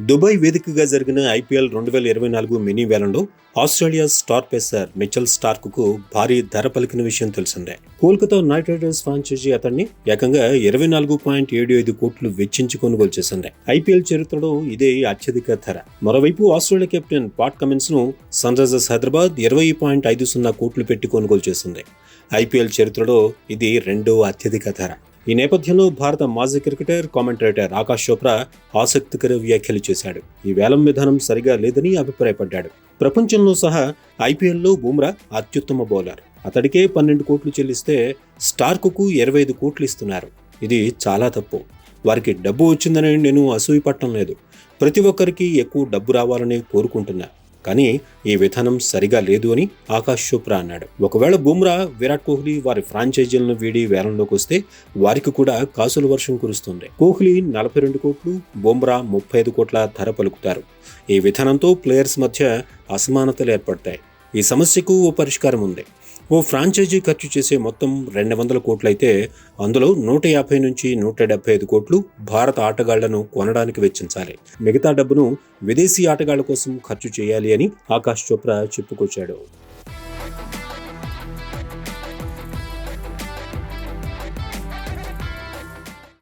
Dubai వేదికగా జరిగిన IPL రెండు వేల ఇరవై నాలుగు మినీ వేలంలో ఆస్ట్రేలియా స్టార్ పేసర్ మిచెల్ స్టార్క్కు భారీ ధర పలికిన విషయం తెలిసిందే. కోల్కతా నైట్ రైడర్స్ ఫ్రాంచైజీ అతన్ని ఏకంగా ఇరవై నాలుగు పాయింట్ ఏడు ఐదు కోట్లు వెచ్చించి కొనుగోలు చేసింది. ఐపీఎల్ చరిత్రలో ఇదే అత్యధిక ధర. మరోవైపు ఆస్ట్రేలియా కెప్టెన్ పాట్ కమిన్స్ను సన్ రైజర్స్ హైదరాబాద్ ఇరవై పాయింట్ ఐదు సున్నా కోట్లు పెట్టి కొనుగోలు చేసింది. ఐపీఎల్ చరిత్రలో ఇది రెండో అత్యధిక ధర. ఈ నేపథ్యంలో భారత మాజీ క్రికెటర్ కామెంటేటర్ ఆకాష్ చోప్రా ఆసక్తికర వ్యాఖ్యలు చేశాడు. ఈ వేలం విధానం సరిగా లేదని అభిప్రాయపడ్డాడు. ప్రపంచంలో సహా ఐపీఎల్లో బూమ్రా అత్యుత్తమ బౌలర్. అతడికే పన్నెండు కోట్లు చెల్లిస్తే స్టార్కుకు ఇరవై ఐదు కోట్లు ఇస్తున్నారు. ఇది చాలా తప్పు. వారికి డబ్బు వచ్చిందని నేను అసూయపట్టం లేదు. ప్రతి ఒక్కరికి ఎక్కువ డబ్బు రావాలని కోరుకుంటున్నా. కానీ ఈ విధానం సరిగా లేదు అని ఆకాష్ చోప్రా అన్నాడు. ఒకవేళ బుమ్రా విరాట్ కోహ్లీ వారి ఫ్రాంచైజీలను వీడి వేలంలోకి వస్తే వారికి కూడా కాసుల వర్షం కురుస్తుంది. కోహ్లీ నలభై రెండు కోట్లు బుమ్రా ముప్పై ఐదు కోట్ల ధర పలుకుతారు. ఈ విధానంతో ప్లేయర్స్ మధ్య అసమానతలు ఏర్పడతాయి. ఈ సమస్యకు ఓ పరిష్కారం ఉంది. ఓ ఫ్రాంచైజీ ఖర్చు చేసే మొత్తం రెండు వందల కోట్లయితే అందులో నూట యాభై నుంచి నూట డెబ్బై ఐదు కోట్లు భారత ఆటగాళ్ళను కొనడానికి వెచ్చించాలి. మిగతా డబ్బును విదేశీ ఆటగాళ్ళ కోసం ఖర్చు చేయాలి అని ఆకాష్ చోప్రా చెప్పుకొచ్చాడు.